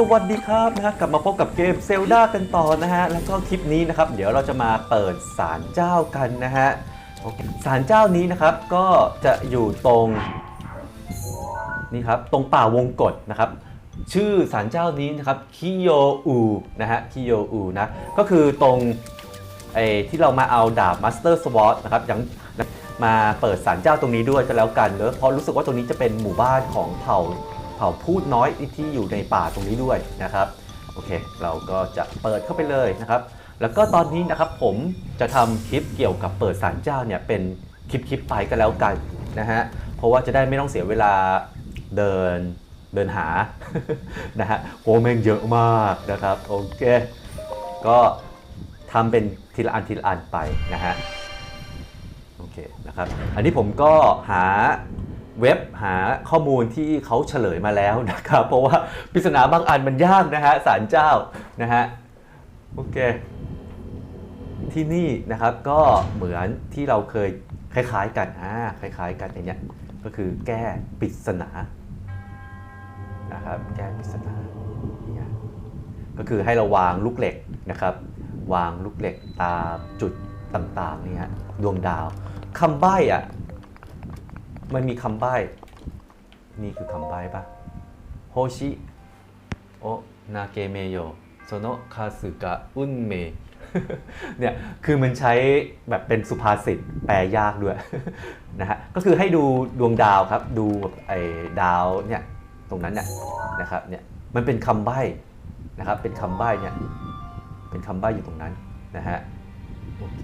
สวัสดีครับนะฮะกลับมาพบกับเกมเซลดากันต่อนะฮะแล้วก็คลิปนี้นะครับ เดี๋ยวเราจะมาเปิดศาลเจ้ากันนะฮะศาลเจ้านี้นะครับก็จะอยู่ตรงนี่ครับตรงป่าวงกฏนะครับ ชื่อศาลเจ้านี้นะครับคิโยอูนะฮะคิโยอูนะก็คือตรงไอ้ที่เรามาเอาดาบมาสเตอร์สวอตนะครับยังมาเปิดศาลเจ้าตรงนี้ด้วยก็แล้วกันเนอะเพราะรู้สึกว่าตรงนี้จะเป็นหมู่บ้านของเผ่า เผ่าพูดน้อยที่อยู่ในป่าตรงนี้ด้วยนะครับโอเค เราก็จะเปิดเข้าไปเลยนะครับ แล้วก็ตอนนี้นะครับผมจะทำคลิปเกี่ยวกับเปิดศาลเจ้าเนี่ยเป็นคลิปคลิปๆไปก็แล้วกันนะฮะเพราะว่าจะได้ไม่ต้องเสียเวลาเดินเดินหานะฮะโอ้แม่งเยอะมากนะครับโอเค ก็ทำเป็นทีละอันทีละอันไปนะฮะโอเคนะครับ อันนี้ผมก็หา เว็บหาข้อมูลที่เขาเฉลยมาแล้วนะครับ เพราะว่าปริศนาบางอันมันยากนะฮะสารเจ้านะฮะโอเค ที่นี่นะครับก็เหมือนที่เราเคยคล้ายๆกันอ่าคล้าย ๆ กันอย่างเนี้ยก็คือแก้ปริศนานะครับแก้ปริศนาเนี่ยก็คือให้เราวางลูกเหล็กนะครับ วางลูกเหล็กตามจุดต่างๆนี่ฮะดวงดาวคำใบ้อะ มันมีคำใบ้ นี่คือคำใบ้ปะโฮชิโอนาเกเมโยโซโนคาสึกะอุนเมเนี่ย คือมันใช้แบบเป็นสุภาษิตแปลยากด้วยนะฮะ ก็คือให้ดูดวงดาวครับ ดูแบบไอ้ดาวเนี่ย ตรงนั้นเนี่ยนะครับ เนี่ย มันเป็นคำใบ้นะครับ เป็นคำใบ้เนี่ย เป็นคำใบ้อยู่ตรงนั้นนะฮะ โอเค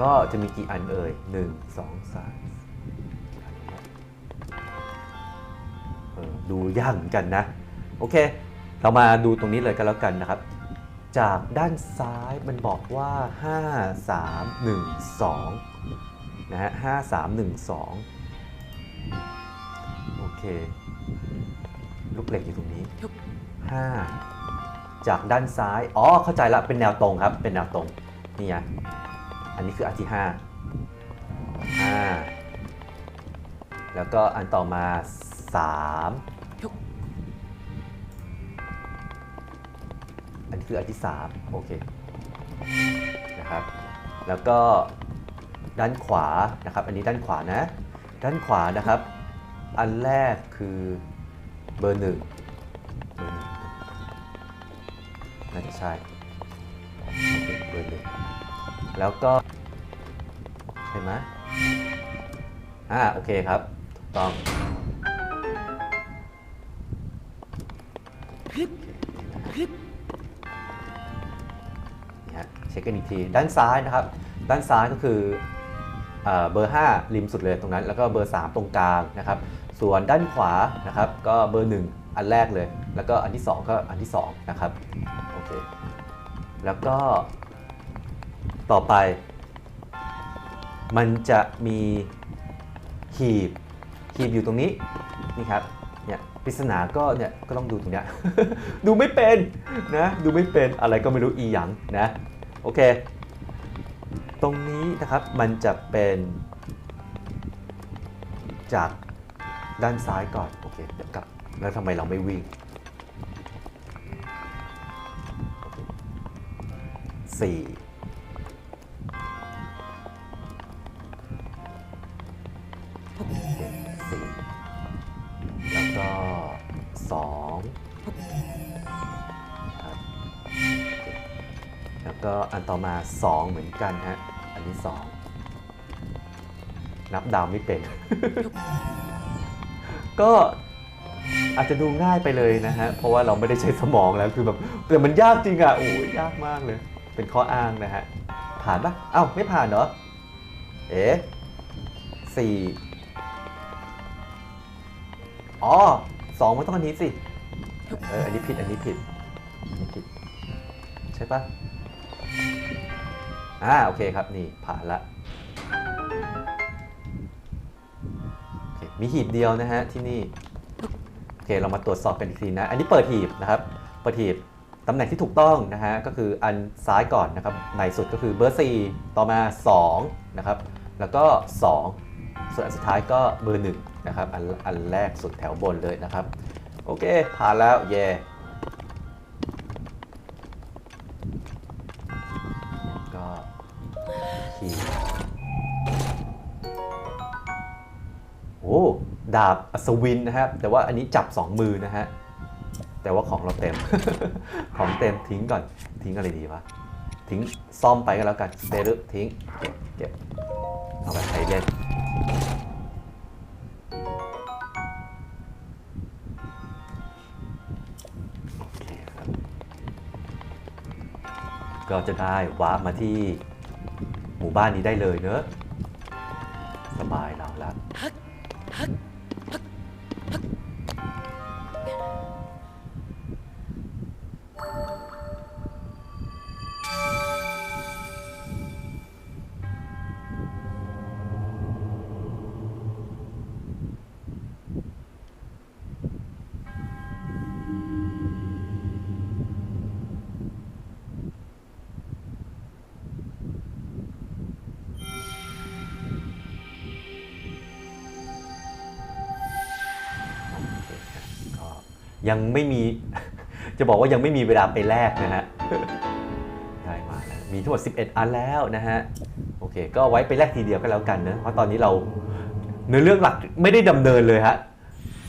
ก็จะมีกี่อันเอ่ยหนึ่งสองสาม ดูยากเหมือนกันนะ โอเค เรามาดูตรงนี้เลยกันแล้วกันนะครับ จากด้านซ้ายมันบอกว่า 5 3 1 2 นะฮะ 5 3 1 2 โอเค ลูกเหล็กอยู่ตรงนี้ 5 จากด้านซ้าย อ๋อ เข้าใจละ เป็นแนวตรงครับ เป็นแนวตรง นี่ไง อันนี้คืออันที่ 5 5แล้วก็อันต่อมา 3 คืออันที่3โอเคนะครับแล้วก็ด้านขวานะครับ อันนี้ด้านขวานะ ด้านขวานะครับ อันแรกคือเบอร์หนึ่งเบอร์หนึ่งน่าจะใช่โอเคเบอร์หนึ่งแล้วก็ ใช่ไหมอ่าโอเคครับถูกต้องนะฮะเช็คกันอีกที ด้านซ้ายนะครับ ด้านซ้ายก็คือเอเบอร์ 5 ริมสุดเลยตรงนั้น แล้วก็เบอร์ 3 ตรงกลางนะครับ ส่วนด้านขวานะครับก็เบอร์ 1 อันแรกเลย แล้วก็อันที่ 2 ก็อันที่ 2 นะครับโอเคแล้วก็ต่อไป มันจะมีหีบหีบอยู่ตรงนี้นี่ครับเนี่ยปริศนาก็เนี่ยก็ต้องดูตรงเนี้ยดูไม่เป็นนะดูไม่เป็นอะไรก็ไม่รู้อีหยังนะ โอเค ตรงนี้นะครับมันจะเป็นจากด้านซ้ายก่อน โอเคเดี๋ยวกลับ แล้วทำไมเราไม่วิ่งสี่ แล้วก็อันต่อมา 2 เหมือนกันฮะ อันนี้ 2 นับดาวไม่เป็น ก็อาจจะดูง่ายไปเลยนะฮะ เพราะว่าเราไม่ได้ใช้สมองแล้วคือแบบแต่มันยากจริงอะ โอ้ยยากมากเลย เป็นข้ออ้างนะฮะ ผ่านปะเอ้า ไม่ผ่านเหรอ เอ๊ะสี่อ๋อสองมันต้องอันนี้สิ เออ อันนี้ผิด อันนี้ผิดอันนี้ผิด ใช่ปะ อ่าโอเคครับนี่ผ่านละมีหีบเดียวนะฮะที่นี่โอเคเรามาตรวจสอบกันอีกทีนะ อันนี้เปิดหีบนะครับเปิดหีบตำแหน่งที่ถูกต้องนะฮะก็คืออันซ้ายก่อนนะครับในสุดก็คือเบอร์4ต่อมา2นะครับแล้วก็ 2 ส่วนอันสุดท้ายก็เบอร์1นะครับอันอันแรกสุดแถวบนเลยนะครับ โอเคผ่านแล้วเย่ ดาบอัศวินนะครับแต่ว่าอันนี้จับ 2 มือนะฮะแต่ว่าของเราเต็ม ของเต็มทิ้งก่อนทิ้งอะไรดีวะทิ้งซ่อมไปก็แล้วกันเตรึทิ้งเก็บเก็บเอาไปใช้เล่นเรับก็จะได้วาร์ปมาที่หมู่บ้านนี้ได้เลยเนอะสบายเราแล้ว ยังไม่มี จะบอกว่ายังไม่มีเวลาไปแลกนะฮะได้มาแล้วมีทั้งหมด 11 อันแล้วนะฮะโอเค ก็ไว้ไปแลกทีเดียวก็แล้วกันนะเพราะตอนนี้เราเนื้อเรื่องหลักไม่ได้ดำเนินเลยฮะ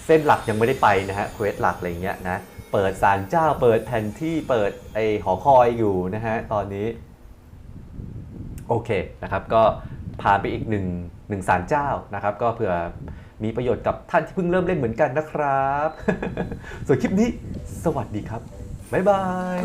เส้นหลักยังไม่ได้ไปนะฮะเควสหลักอะไรเงี้ยนะเปิดศาลเจ้าเปิดแผนที่เปิดไอหอคอยอยู่นะฮะตอนนี้โอเคนะครับก็ผ่านไปอีกหนึ่งหนึ่งศาลเจ้านะครับ ก็เผื่อ มีประโยชน์กับท่านที่เพิ่งเริ่มเล่นเหมือนกันนะครับ ส่วนคลิปนี้ สวัสดีครับ บ๊ายบาย